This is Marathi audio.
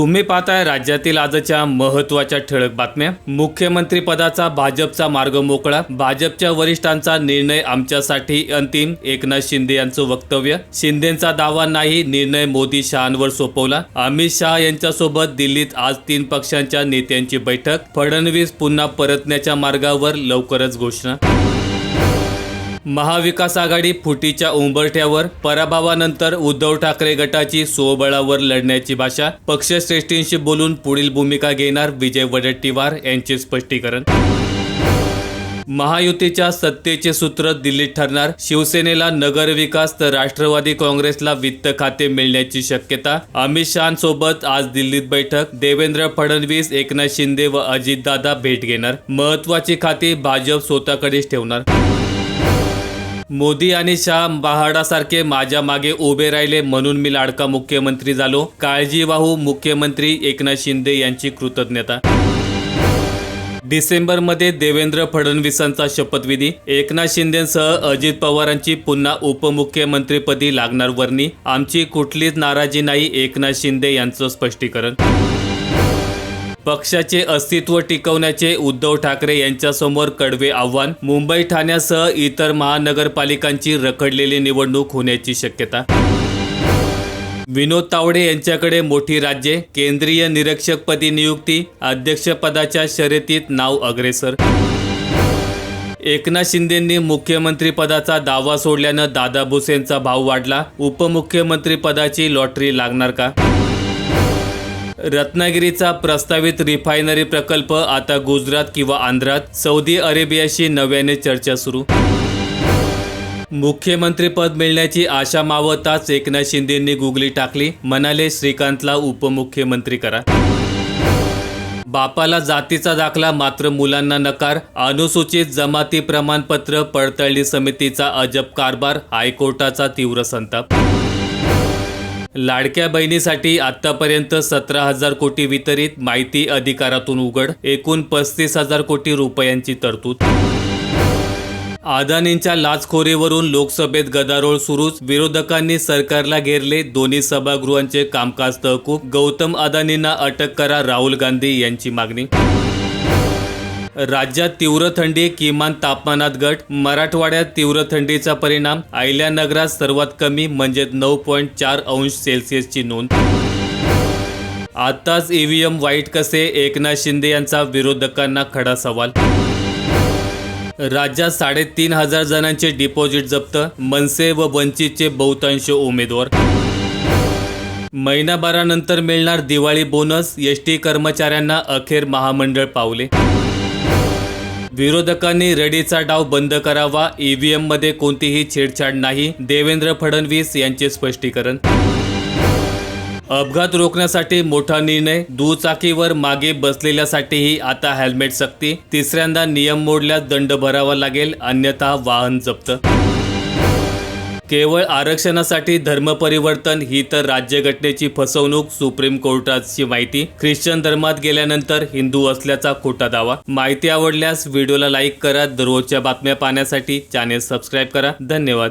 तुम्ही पाहताय राज्यातील आजच्या महत्त्वाच्या ठळक बातम्या. मुख्यमंत्री पदाचा भाजपचा मार्ग मोकळा. भाजपच्या वरिष्ठांचा निर्णय आमच्यासाठी अंतिम. एकनाथ शिंदे यांचं वक्तव्य. शिंदेचा दावा नाही निर्णय मोदी शहांवर सोपवला. अमित शहा यांच्यासोबत दिल्लीत आज तीन पक्षांच्या नेत्यांची बैठक. फडणवीस पुन्हा परतण्याच्या मार्गावर लवकरच घोषणा. महाविकास आघाडी फुटीच्या उंबरठ्यावर पराभवानंतर उद्धव ठाकरे गटाची स्वबळावर लढण्याची भाषा पक्षश्रेष्ठींशी बोलून पुढील भूमिका घेणार विजय वडेट्टीवार यांचे स्पष्टीकरण. महायुतीच्या सत्तेचे सूत्र दिल्लीत ठरणार शिवसेनेला नगरविकास तर राष्ट्रवादी काँग्रेसला वित्त खाते मिळण्याची शक्यता अमित शहासोबत आज दिल्लीत बैठक देवेंद्र फडणवीस एकनाथ शिंदे व अजितदादा भेट घेणार महत्वाची खाती भाजप स्वतःकडेच ठेवणार. मोदी आणि शाह बहाडासारखे माझ्या मागे उभे राहिले म्हणून मी लाडका मुख्यमंत्री झालो. काळजीवाहू मुख्यमंत्री एकनाथ शिंदे यांची कृतज्ञता. डिसेंबरमध्ये देवेंद्र फडणवीसांचा शपथविधी. एकनाथ शिंदेसह अजित पवारांची पुन्हा उपमुख्यमंत्रीपदी लागणार वर्णी. आमची कुठलीच नाराजी नाही एकनाथ शिंदे यांचं स्पष्टीकरण. पक्षाचे अस्तित्व टिकवण्याचे उद्धव ठाकरे यांच्यासमोर कडवे आव्हान मुंबई ठाण्यासह इतर महानगरपालिकांची रखडलेली निवडणूक होण्याची शक्यता. विनोद तावडे यांच्याकडे मोठी राज्ये केंद्रीय निरीक्षकपदी नियुक्ती अध्यक्षपदाच्या शर्यतीत नाव अग्रेसर. एकनाथ शिंदेंनी मुख्यमंत्रीपदाचा दावा सोडल्यानं दादा भुसेंचा भाव वाढला उपमुख्यमंत्रीपदाची लॉटरी लागणार का? रत्नागिरीचा प्रस्तावित रिफायनरी प्रकल्प आता गुजरात किंवा आंध्रात सौदी अरेबियाशी नव्याने चर्चा सुरू. मुख्यमंत्रीपद मिळण्याची आशा मावताच एकनाथ शिंदेंनी गुगली टाकली म्हणाले श्रीकांतला उपमुख्यमंत्री करा. बापाला जातीचा दाखला मात्र मुलांना नकार अनुसूचित जमाती प्रमाणपत्र पडताळणी समितीचा अजब कारभार हायकोर्टाचा तीव्र संताप. लाडक्या बहिणीसाठी आतापर्यंत सतरा हजार कोटी वितरित माहिती अधिकारातून उघड एकूण पस्तीस हजार कोटी रुपयांची तरतूद. अदानींच्या लाचखोरीवरून लोकसभेत गदारोळ सुरूच विरोधकांनी सरकारला घेरले दोन्ही सभागृहांचे कामकाज तहकूब गौतम अदानींना अटक करा राहुल गांधी यांची मागणी. राज्यात तीव्र थंडी किमान तापमानात घट मराठवाड्यात तीव्र थंडीचा परिणाम अहिल्यानगरात सर्वात कमी म्हणजे नऊ पॉईंट चार अंश सेल्सिअसची नोंद. आताच ईव्हीएम वाईट कसे एकनाथ शिंदे यांचा विरोधकांना खडा सवाल. राज्यात साडेतीन हजार जणांचे डिपॉझिट जप्त मनसे व वंचितचे बहुतांश उमेदवार. महिनाभरानंतर मिळणार दिवाळी बोनस एस टी कर्मचाऱ्यांना अखेर महामंडळ पावले. विरोधकांनी रडीचा डाव बंद करावा ईव्हीएममध्ये कोणतीही छेडछाड नाही देवेंद्र फडणवीस यांचे स्पष्टीकरण. अपघात रोखण्यासाठी मोठा निर्णय दुचाकीवर मागे बसलेल्यासाठीही आता हेल्मेट सक्ती तिसऱ्यांदा नियम मोडल्यास दंड भरावा लागेल अन्यथा वाहन जप्त. केवळ आरक्षणासाठी धर्मपरिवर्तन ही तर राज्यघटनेची फसवणूक सुप्रीम कोर्टाची माहिती. ख्रिश्चन धर्मात गेल्यानंतर हिंदू असल्याचा खोटा दावा. माहिती आवडल्यास व्हिडिओला लाईक करा. दररोजच्या बातम्या पाहण्यासाठी चॅनेल सबस्क्राईब करा. धन्यवाद.